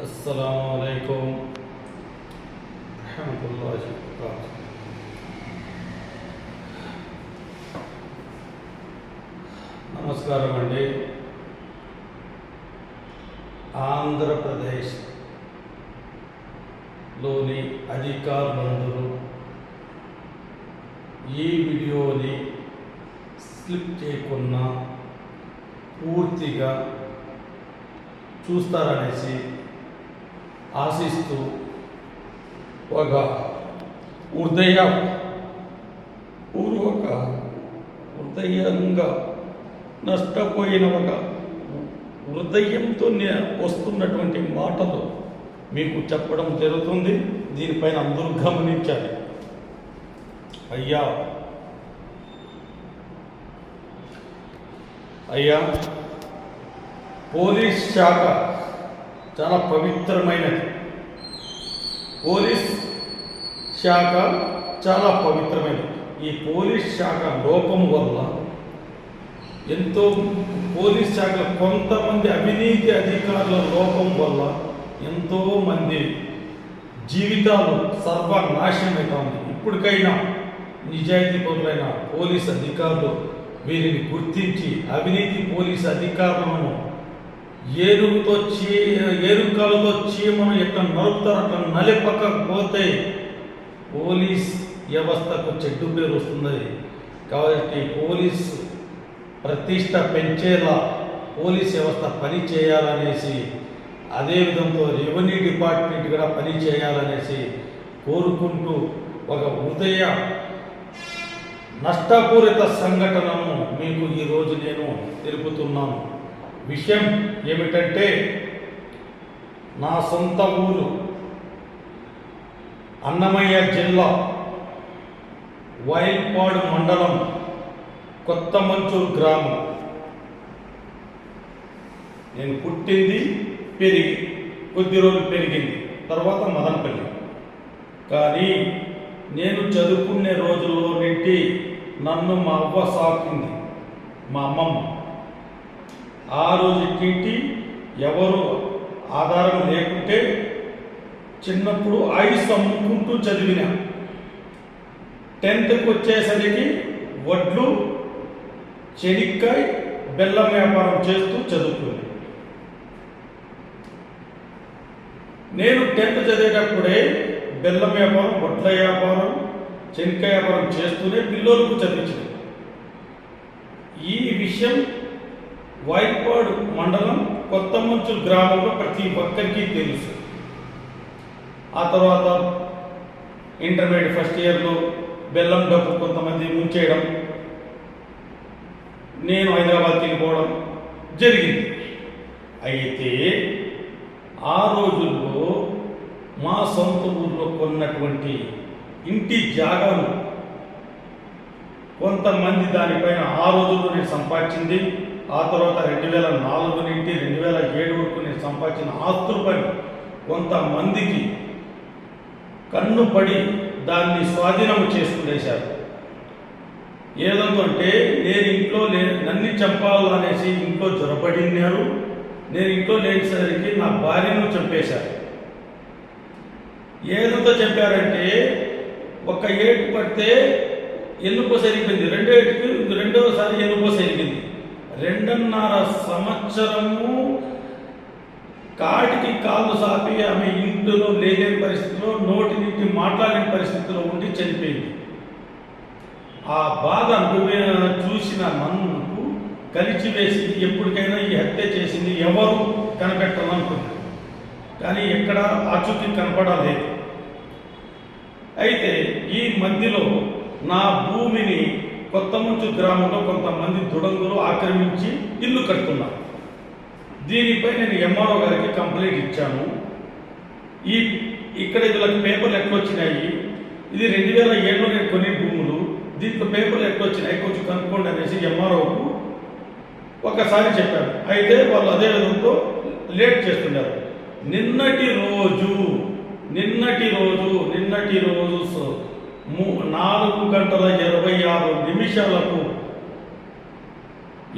السلام عليكم ورحمة الله وبركاته నమస్కారం అండి ఆంధ్రప్రదేశ్ లోని అధికారులందరూ ఈ వీడియోని స్లిప్ చేయకుండా పూర్తిగా చూస్తారనేసి ఆశిస్తూ ఒక హృదయ పూర్వక హృదయంగా నష్టపోయిన ఒక హృదయంతో వస్తున్నటువంటి మాటలు మీకు చెప్పడం జరుగుతుంది. దీనిపైన అందరూ గమనించాలి. అయ్యా అయ్యా పోలీస్ శాఖ చాలా పవిత్రమైనది. పోలీస్ శాఖ చాలా పవిత్రమైనది. ఈ పోలీస్ శాఖ లోపం వల్ల ఎంతో పోలీస్ శాఖ కొంతమంది అవినీతి అధికారుల లోపం వల్ల ఎంతో మంది జీవితాలు సర్వనాశనమవుతా ఉంది ఇప్పటికైనా నిజాయితీ పరులైన పోలీస్ అధికారులు వీరిని గుర్తించి అవినీతి పోలీస్ అధికారులను ఏనుగుతో చీ ఏనుకాలతో చీమను ఎట్లా నరుపుతారు అట్లా నలిపకపోతే పోలీస్ వ్యవస్థకు చెడ్డు పేరు వస్తుంది కాబట్టి పోలీస్ ప్రతిష్ట పెంచేలా పోలీస్ వ్యవస్థ పని చేయాలనేసి అదే రెవెన్యూ డిపార్ట్మెంట్ కూడా పని చేయాలనేసి కోరుకుంటూ ఒక ఉదయ నష్టపూరిత సంఘటనను మీకు ఈరోజు నేను తెలుపుతున్నాను. విషయం ఏమిటంటే నా సొంత ఊరు అన్నమయ్య జిల్లా వైల్పాడు మండలం కొత్త మంచూరు గ్రామం. నేను పుట్టింది పెరిగి కొద్ది రోజులు పెరిగింది తర్వాత మదనపల్లి. కానీ నేను చదువుకునే రోజుల్లో నుండి నన్ను మా అవ్వ సాకింది మా అమ్మమ్మ. ఆ రోజు నుండి ఎవరు ఆధారం లేకుంటే చిన్నప్పుడు ఆయుష్ అమ్ముకుంటూ చదివిన. టెన్త్కి వచ్చేసరికి వడ్లు చెనిక్కాయ బెల్లం వ్యాపారం చేస్తూ చదువుకుంది. నేను టెన్త్ చదివేటప్పుడే బెల్లం వ్యాపారం వడ్ల వ్యాపారం చెనిక్కాయ వ్యాపారం చేస్తూనే పిల్లలకు చదివించింది ఈ విషయం వైట్పాడు మండలం కొత్త మంచు గ్రామంలో ప్రతి ఒక్కరికి తెలుసు. ఆ తర్వాత ఇంటర్మీడియట్ ఫస్ట్ ఇయర్లో బెల్లం డబ్బు కొంతమంది ముంచేయడం నేను హైదరాబాద్ తిరిగిపోవడం జరిగింది. అయితే ఆ రోజుల్లో మా సొంత ఊర్లో కొన్నటువంటి ఇంటి జాగాను కొంతమంది దానిపైన ఆ రోజుల్లో నేను సంపాదించింది. ఆ తర్వాత రెండు వేల నాలుగు నుండి రెండు వేల ఏడు వరకు నేను సంపాదించిన ఆస్తులపై కొంతమందికి కన్ను పడి దాన్ని స్వాధీనం చేసుకునేశారు. ఏదంటే నేను ఇంట్లో లే నన్ను చంపాలనేసి ఇంట్లో జ్వరపడినారు నేను ఇంట్లో లేనిసరికి నా భార్యను చంపేశారు. ఏదంతా చెప్పారంటే ఒక ఏటు పడితే ఎన్నుకో సరిపోయింది రెండో ఏటుకి రెండోసారి ఎన్నుకో సరిపోయింది. రెండున్నర సంవత్సరము కాటికి కాళ్ళు సాపి ఆమె ఇంట్లో లేలేని పరిస్థితిలో నోటి నీటి మాట్లాడలేని పరిస్థితిలో ఉండి చనిపోయింది. ఆ బాధ అనుభవే చూసిన నన్నుకు కలిచి వేసింది ఎప్పటికైనా ఈ హత్య చేసింది ఎవరు కనిపెట్టాలనుకుంది కానీ ఎక్కడ అచుకి కనపడలేదు. అయితే ఈ మధ్యలో నా భూమిని కొత్తమంచు గ్రామంలో కొంతమంది దుడంగులు ఆక్రమించి ఇల్లు కడుతున్నారు. దీనిపై నేను ఎంఆర్ఓ గారికి కంప్లైంట్ ఇచ్చాను. ఈ ఇక్కడ వీళ్ళకి పేపర్లు ఎట్లా వచ్చినాయి ఇది రెండు వేల ఏడులో నేను కొన్ని భూములు దీంట్లో పేపర్లు ఎక్కొచ్చినాయి వచ్చినాయి కొంచెం కనుక్కోండి అనేసి ఎంఆర్ఓకు ఒకసారి చెప్పాను. అయితే వాళ్ళు అదే విధంతో లేట్ చేస్తున్నారు. నిన్నటి రోజు నిన్నటి రోజు నిన్నటి రోజు స- నాలుగు గంటల ఇరవై ఆరు నిమిషాలకు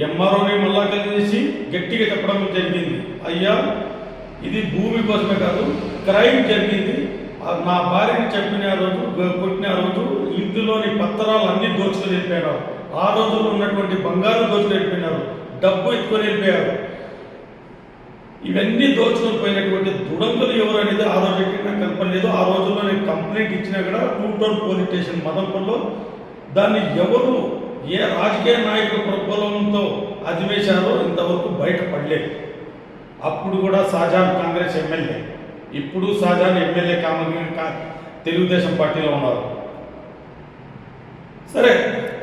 ఎంఆర్ఓని మళ్ళా కలిసి గట్టిగా చెప్పడం జరిగింది. అయ్యా ఇది భూమి కోసమే కాదు క్రైమ్ జరిగింది. నా భార్యని చెప్పిన రోజు కొట్టిన రోజు ఇందులోని పత్రాలు అన్ని దోచుకొని వెళ్ళిపోయారు. ఆ రోజుల్లో ఉన్నటువంటి బంగారు దోచుకొని వెళ్ళిపోయినారు డబ్బు ఎత్తుకొని వెళ్ళిపోయారు. ఇవన్నీ దోచుకొని పోయినటువంటి దుడంగులు ఎవరు అనేది ఆ రోజు ఎక్కడ నాకు కనపడలేదు ఆ రోజుల్లో నేను కంప్లైంట్ ఇచ్చినా కూడా టూ టౌన్ పోలీస్ స్టేషన్ మదంపల్లో దాన్ని ఎవరు ఏ రాజకీయ నాయకుల ప్రబలంతో అధివేశారో ఇంతవరకు బయటపడలేదు. అప్పుడు కూడా షాజాన్ కాంగ్రెస్ ఎమ్మెల్యే ఇప్పుడు షాజాన్ ఎమ్మెల్యే కామని కా- తెలుగుదేశం పార్టీలో ఉన్నారు. సరే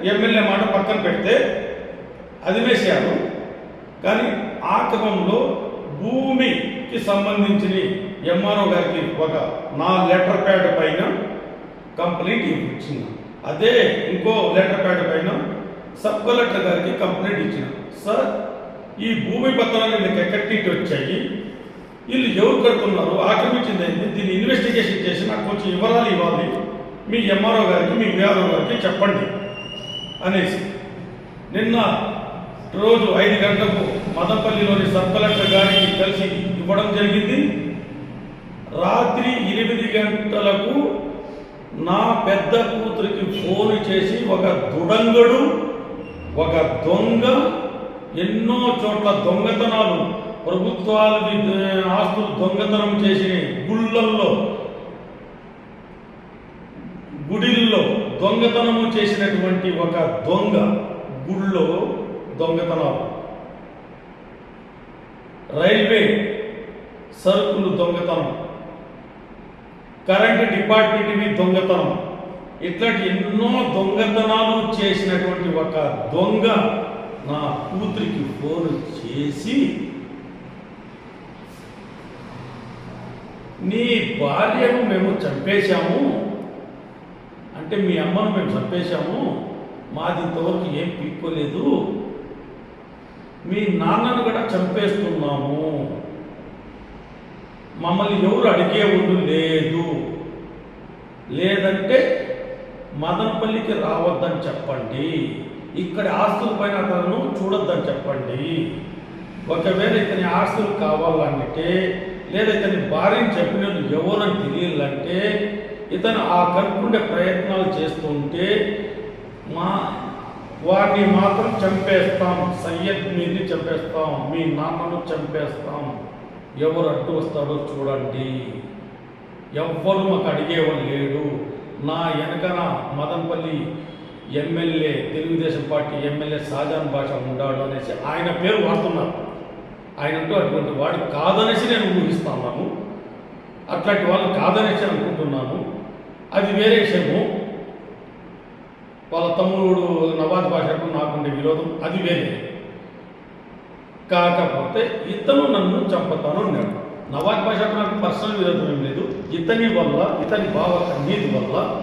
ఎమ్మెల్యే మాట పక్కన పెడితే అధివేశారు. కానీ ఆ క్రమంలో భూమికి సంబంధించిన ఎంఆర్ఓ గారికి ఒక నా లెటర్ ప్యాడ్ పైన కంప్లైంట్ ఇచ్చిన. అదే ఇంకో లెటర్ ప్యాడ్ పైన సబ్ కలెక్టర్ గారికి కంప్లైంట్ ఇచ్చిన. సార్ ఈ భూమి పత్రాలు వీళ్ళకి ఎక్కడి వచ్చాయి? వీళ్ళు ఎవరు కడుతున్నారు? ఆక్రమించింది ఏంటి దీన్ని ఇన్వెస్టిగేషన్ చేసి నాకు కొంచెం వివరాలు ఇవ్వాలి. మీ ఎంఆర్ఓ గారికి మీ విఆర్ఓ గారికి చెప్పండి అనేసి. నిన్న రోజు ఐదు గంటలకు మదపల్లిలోని సబ్ కలెక్టర్ గారికి కలిసి ఇవ్వడం జరిగింది. రాత్రి ఎనిమిది గంటలకు నా పెద్ద కూతురికి ఫోన్ చేసి ఒక దుడంగడు ఒక దొంగ ఎన్నో చోట్ల దొంగతనాలు ప్రభుత్వాలు ఆస్తులు దొంగతనం చేసిన గుళ్ళల్లో గుడిల్లో దొంగతనము చేసినటువంటి ఒక దొంగ గుళ్ళో దొంగతనాలు. రైల్వే సరుకులు దొంగతనం కరెంట్ డిపార్ట్మెంట్వి దొంగతనం. ఇట్లాంటి ఎన్నో దొంగతనాలు చేసినటువంటి ఒక దొంగ నా కూతురికి ఫోన్ చేసి నీ భార్యను మేము చంపేశాము. అంటే మీ అమ్మను మేము చంపేశాము. మాది ఇంతవరకు ఏం పీక్కోలేదు. మీ నాన్నను కూడా చంపేస్తున్నాము. మమ్మల్ని ఎవరు అడిగే ఉండు లేదు. లేదంటే మదనపల్లికి రావద్దని చెప్పండి. ఇక్కడ ఆస్తుల పైన అతను చూడొద్దని చెప్పండి. ఒకవేళ ఇతని ఆస్తులు కావాలంటే లేదా ఇతని భార్యని చెప్పిన ఎవరని తెలియాలంటే ఇతను ఆ కనుక్కుండే ప్రయత్నాలు చేస్తుంటే మా వారిని మాత్రం చంపేస్తాం సయ్యద్ మీది చంపేస్తాం మీ నాన్నను చంపేస్తాం. ఎవరు అడ్డు వస్తాడో చూడండి. ఎవ్వరు మాకు అడిగేవాడు లేడు. నా వెనకన Madanapalle MLA Telugu Desam party MLA Shajahan Basha ఉండాడు అనేసి ఆయన పేరు వాడుతున్నారు. ఆయనంటూ అటువంటి వాడు కాదనేసి నేను ఊహిస్తున్నాను అట్లాంటి వాళ్ళు కాదనేసి అనుకుంటున్నాను. అది వేరే విషయము. వాళ్ళ తమ్ముడు నవాజ్ భాషకు నాకుండే విరోధం అది వేరే. కాకపోతే ఇతను నన్ను చంపుతాను అన్నాడు. నవాజ్ భాషకు నాకు పర్సనల్ విరోధం ఏం లేదు. ఇతని వల్ల ఇతని భావ నీతి వల్ల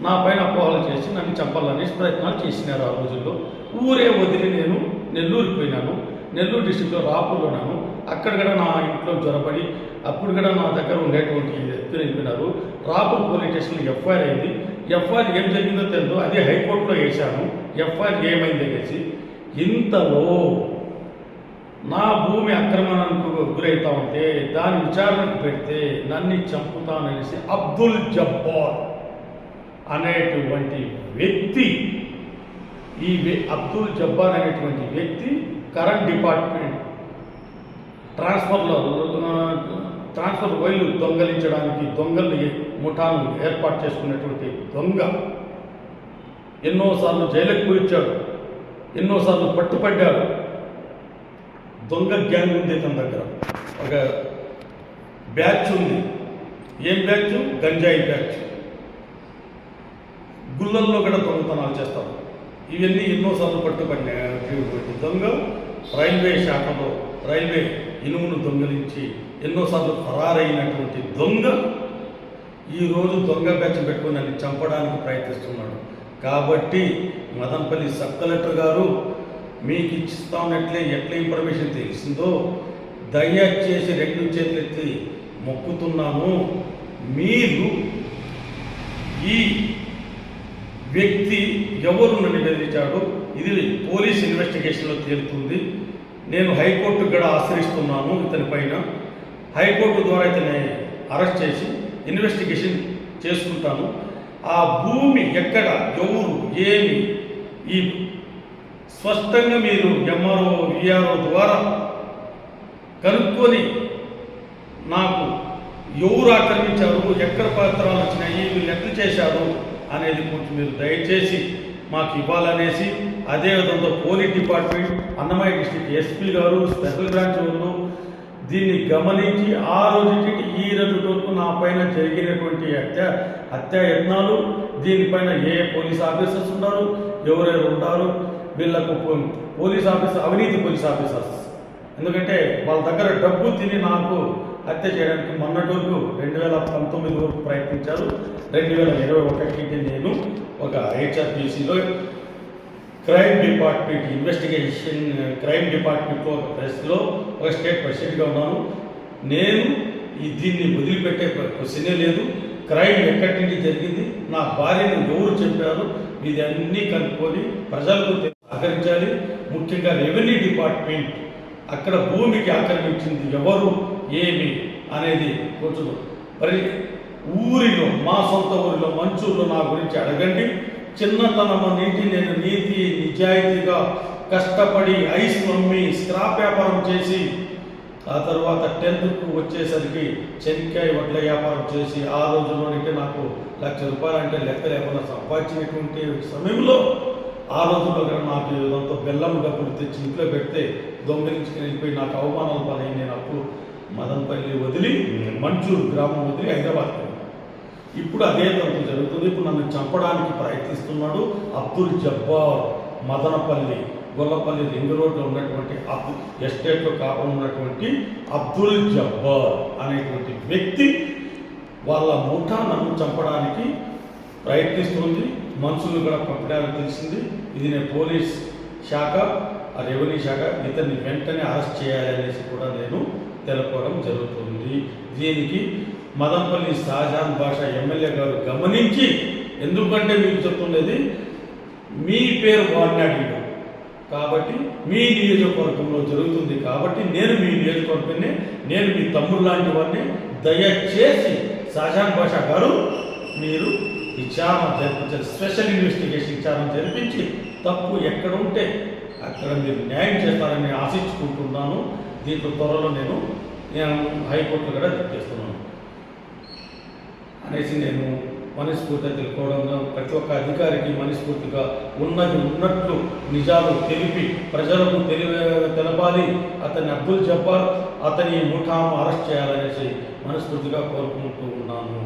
నా పైన అపోహలు చేసి నన్ను చంపాలనే ప్రయత్నాలు చేసినారు ఆ రోజుల్లో. ఊరే వదిలి నేను నెల్లూరుకి పోయినాను. నెల్లూరు డిస్టిక్లో రాపూర్లో ఉన్నాను. అక్కడ కూడా నా ఇంట్లో జ్వరపడి అప్పుడు కూడా నా దగ్గర ఉండేటువంటి వ్యక్తులు వెళ్ళిపోయినారు రాపూర్ పోలీస్ స్టేషన్లో ఎఫ్ఐఆర్ అయింది. ఎఫ్ఆర్ ఏం జరిగిందో తెలియదు అదే హైకోర్టులో వేశాను. ఎఫ్ఆర్ ఏమైంది అనేసి ఇంతలో నా భూమి అక్రమణకు గురవుతా ఉంటే దాని విచారణకు పెడితే నన్ను చంపుతాననేసి అబ్దుల్ జబ్బార్ అనేటువంటి వ్యక్తి ఈ అబ్దుల్ జబ్బార్ అనేటువంటి వ్యక్తి కరెంట్ డిపార్ట్మెంట్ ట్రాన్స్ఫర్లో ట్రాన్స్ఫర్ వైర్లు దొంగలించడానికి దొంగల్ని ముఠాను ఏర్పాటు చేసుకున్నటువంటి దొంగ ఎన్నోసార్లు జైలుకు పోయించాడు ఎన్నోసార్లు పట్టుపడ్డాడు. దొంగ గ్యాంగ్ ఉంది తన దగ్గర. ఒక బ్యాచ్ ఉంది. ఏం బ్యాచ్? గంజాయి బ్యాచ్. గుళ్ళల్లో కూడా దొంగతనాలు చేస్తారు. ఇవన్నీ ఎన్నోసార్లు పట్టుబడిన దొంగ రైల్వే శాఖలో రైల్వే ఇనుమును దొంగలించి ఎన్నోసార్లు ఖరారైనటువంటి దొంగ ఈరోజు దొంగ బ్యాచ్ పెట్టుకుని నన్ను చంపడానికి ప్రయత్నిస్తున్నాడు. కాబట్టి మదనపల్లి సబ్ కలెక్టర్ గారు మీకు ఇచ్చిస్తానట్లే ఎట్లా ఇన్ఫర్మేషన్ తెలిసిందో దయచేసి రెండు చేతులెత్తి మొక్కుతున్నాను. మీరు ఈ వ్యక్తి ఎవరు నివేదించాడు? ఇది పోలీస్ ఇన్వెస్టిగేషన్లో తేలుతుంది. నేను హైకోర్టు కూడా ఆశ్రయిస్తున్నాను ఇతని పైన. హైకోర్టు ద్వారా ఇతన్ని అరెస్ట్ చేసి ఇన్వెస్టిగేషన్ చేసుకుంటాను ఆ భూమి ఎక్కడ ఎవరు ఏమి ఈ స్పష్టంగా మీరు ఎంఆర్ఓ విఆర్ఓ ద్వారా కనుక్కొని నాకు ఎవరు ఆక్రమించారు ఎక్కడ పత్రాలు వచ్చినాయి వీళ్ళు ఎట్లా చేశారు అనేది కొంచెం మీరు దయచేసి మాకు ఇవ్వాలనేసి అదేవిధంగా police department Annamayya district SP గారు స్పెషల్ బ్రాంచ్ వాళ్ళు దీన్ని గమనించి ఆ రోజుకి ఈ రోజు వరకు నా పైన జరిగినటువంటి హత్య హత్యాయత్నాలు దీనిపైన ఏ పోలీస్ ఆఫీసర్స్ ఉన్నారు ఎవరెవరు ఉంటారు వీళ్ళకు పో- పోలీస్ ఆఫీసర్ అవినీతి పోలీస్ ఆఫీసర్స్. ఎందుకంటే వాళ్ళ దగ్గర డబ్బు తిని నాకు హత్య చేయడానికి మొన్నటి వరకు రెండు వేల పంతొమ్మిది వరకు ప్రయత్నించారు. రెండు వేల ఇరవై ఒకటికి నేను ఒక హెచ్ఆర్పిసిలో క్రైమ్ డిపార్ట్మెంట్ ఇన్వెస్టిగేషన్ క్రైమ్ డిపార్ట్మెంట్లో ఒక ప్రెస్లో ఒక స్టేట్ ప్రెసిడెంట్గా ఉన్నాను. నేను ఈ దీన్ని వదిలిపెట్టే క్వశ్చనే లేదు. క్రైమ్ ఎక్కడి నుండి జరిగింది? నా భార్యను ఎవరు చెప్పారు ఇది అన్నీ కనుక్కొని ప్రజలకు సహకరించాలి. ముఖ్యంగా రెవెన్యూ డిపార్ట్మెంట్ అక్కడ భూమికి ఆక్రమించింది ఎవరు? ఏమి? అనేది కొంచెం మరి ఊరిలో మా సొంత ఊరిలో మంచూరులో నా గురించి అడగండి. చిన్నతనం నీటి నేను నీతి నిజాయితీగా కష్టపడి ఐస్ మమ్మీ స్క్రాప్ వ్యాపారం చేసి ఆ తర్వాత టెన్త్కు వచ్చేసరికి చెనిక్కాయ వడ్ల వ్యాపారం చేసి ఆ రోజుల్లోనంటే నాకు లక్ష రూపాయలు అంటే లెక్క లేకుండా సంపాదించినటువంటి సమయంలో ఆ రోజుల్లో కూడా నాకు ఇదంతా బెల్లం డబ్బులు తెచ్చి ఇంట్లో పెడితే దొంగలించుకుని వెళ్ళిపోయి నాకు అవమానాలు పాలైన నేను అప్పుడు మదనపల్లి వదిలి మంచూరు గ్రామం వదిలి హైదరాబాద్. ఇప్పుడు అదే తప్పు జరుగుతుంది. ఇప్పుడు నన్ను చంపడానికి ప్రయత్నిస్తున్నాడు అబ్దుల్ జబ్బార్ మదనపల్లి. గొల్లపల్లి రింగ్ రోడ్లో ఉన్నటువంటి అబ్దు ఎస్టేట్లో కాకుండా ఉన్నటువంటి అబ్దుల్ జబ్బర్ అనేటువంటి వ్యక్తి వాళ్ళ ముఠా నన్ను చంపడానికి ప్రయత్నిస్తుంది మనుషులు కూడా పంపడానికి తెలిసింది ఇది నేను పోలీస్ శాఖ ఆ రెవెన్యూ శాఖ ఇతన్ని వెంటనే అరెస్ట్ చేయాలి అనేసి కూడా నేను తెలపడం జరుగుతుంది. దీనికి మదనపల్లి షాజహాన్ భాష ఎమ్మెల్యే గారు గమనించి ఎందుకంటే మీకు చెప్తుండేది మీ పేరు వాడిని కాబట్టి మీ నియోజకవర్గంలో జరుగుతుంది కాబట్టి నేను మీ నియోజకవర్గాన్ని నేను మీ తమ్ముడు లాంటి వాడిని దయచేసి షాజహాన్ భాషా గారు మీరు విచారణ జరిపించారు స్పెషల్ ఇన్వెస్టిగేషన్ విచారణ జరిపించి తప్పు ఎక్కడ ఉంటే అక్కడ మీరు న్యాయం చేస్తారని ఆశించుకుంటున్నాను. దీంట్లో త్వరలో నేను నేను హైకోర్టులో కూడా చేస్తున్నాను. అనేసి నేను మనస్ఫూర్తిగా తెలుసుకోవడంగా ప్రతి ఒక్క అధికారికి మనస్ఫూర్తిగా ఉన్నది ఉన్నట్లు నిజాలు తెలిపి ప్రజలకు తెలి తెలపాలి. అతని అబ్దుల్ జబ్బార్ అతని ముఠాము అరెస్ట్ చేయాలనేసి మనస్ఫూర్తిగా కోరుకుంటూ ఉన్నాను.